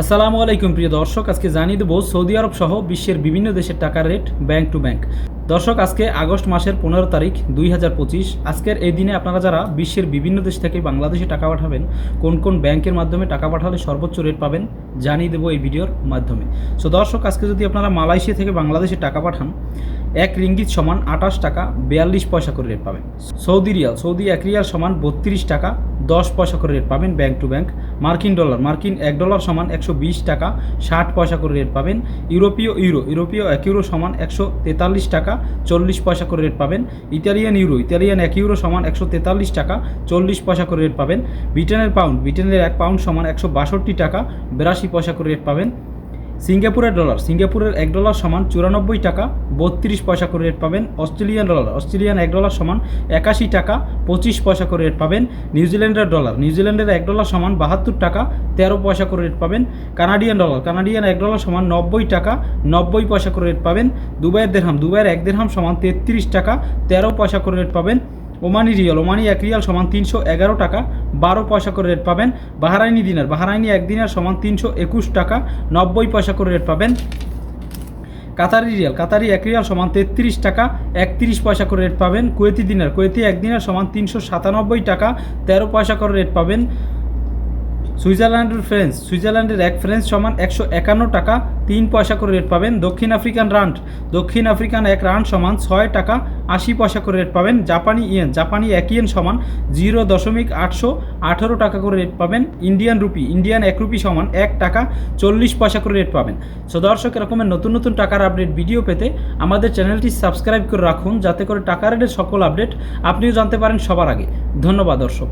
আসসালামু আলাইকুম প্রিয় দর্শক, আজকে জানিয়ে দেবো সৌদি আরব সহ বিশ্বের বিভিন্ন দেশের টাকার রেট ব্যাংক টু ব্যাংক। দর্শক, আজকে আগস্ট মাসের পনেরো তারিখ দুই হাজার পঁচিশ। আজকের এই দিনে আপনারা যারা বিশ্বের বিভিন্ন দেশ থেকে বাংলাদেশে টাকা পাঠাবেন, কোন কোন ব্যাংকের মাধ্যমে টাকা পাঠালে সর্বোচ্চ রেট পাবেন, জানিয়ে দেবো এই ভিডিওর মাধ্যমে। সো দর্শক, আজকে যদি আপনারা মালয়েশিয়া থেকে বাংলাদেশে টাকা পাঠান এক রিঙ্গিত সমান আঠাশ টাকা, বিয়াল্লিশ পয়সা করে রেট পাবেন। সৌদি রিয়াল, সৌদি এক রিয়াল সমান বত্রিশ টাকা, দশ পয়সা করে রেট পাবেন ব্যাংক টু ব্যাংক মার্কিন ডলার মার্কিন এক ডলার সমান একশো বিশ টাকা, ষাট পয়সা করে রেট পাবেন। ইউরোপীয় ইউরো ইউরোপীয় এক ইউরো সমান একশো তেতাল্লিশ টাকা, চল্লিশ পয়সা করে রেট পাবেন। ইতালিয়ান ইউরো ইতালিয়ান এক ইউরো সমান একশো তেতাল্লিশ টাকা, চল্লিশ পয়সা করে রেট পাবেন। ব্রিটেনের পাউন্ড ব্রিটেনের এক পাউন্ড সমান একশো বাষট্টি টাকা, বিরাশি পয়সা করে রেট পাবেন। সিঙ্গাপুরের ডলার। সিঙ্গাপুরের এক ডলার সমান চুরানব্বই টাকা, বত্রিশ পয়সা করে রেট পাবেন অস্ট্রেলিয়ান ডলার। অস্ট্রেলিয়ান এক ডলার সমান একাশি টাকা, পঁচিশ পয়সা করে রেট পাবেন নিউজিল্যান্ডের ডলার। নিউজিল্যান্ডের এক ডলার সমান বাহাত্তর টাকা, তেরো পয়সা করে রেট পাবেন কানাডিয়ান ডলার। কানাডিয়ান এক ডলার সমান নব্বই টাকা, নব্বই পয়সা করে রেট পাবেন দুবাইয়ের দেড়হাম। দুবাইয়ের এক দেড়হাম সমান তেত্রিশ টাকা, তেরো পয়সা করে রেট পাবেন ওমানি রিয়াল, ওমানি এক রিয়াল সমান তিনশো এগারো টাকা, বারো পয়সা করে রেট পাবেন বাহারাইনি দিনার। বাহারাইনি এক দিনার সমান তিনশো একুশ টাকা, নব্বই পয়সা করে রেট পাবেন কাতারি রিয়াল। কাতারি এক রিয়াল সমান তেত্রিশ টাকা, একত্রিশ পয়সা করে রেট পাবেন কুয়েতি দিনার। কুয়েতি এক দিনার সমান তিনশো সাতানব্বই টাকা, তেরো পয়সা করে রেট পাবেন সুইজারল্যান্ডের ফ্রেন্স সুইজারল্যান্ডের এক ফ্রেন্স সমান একশো একান্ন টাকা, তিন পয়সা করে রেট পাবেন। দক্ষিণ আফ্রিকান রান্ড দক্ষিণ আফ্রিকান এক রান্ড সমান ছয় টাকা, আশি পয়সা করে রেট পাবেন। জাপানি ইয়েন জাপানি এক ইয়েন সমান জিরো দশমিক আটশো আঠারো টাকা করে রেট পাবেন। ইন্ডিয়ান রুপি ইন্ডিয়ান এক রুপি সমান এক টাকা, চল্লিশ পয়সা করে রেট পাবেন। সো দর্শক, এরকমের নতুন নতুন টাকার আপডেট ভিডিও পেতে আমাদের চ্যানেলটি সাবস্ক্রাইব করে রাখুন, যাতে করে টাকা রেটের সকল আপডেট আপনিও জানতে পারেন সবার আগে। ধন্যবাদ, দর্শক।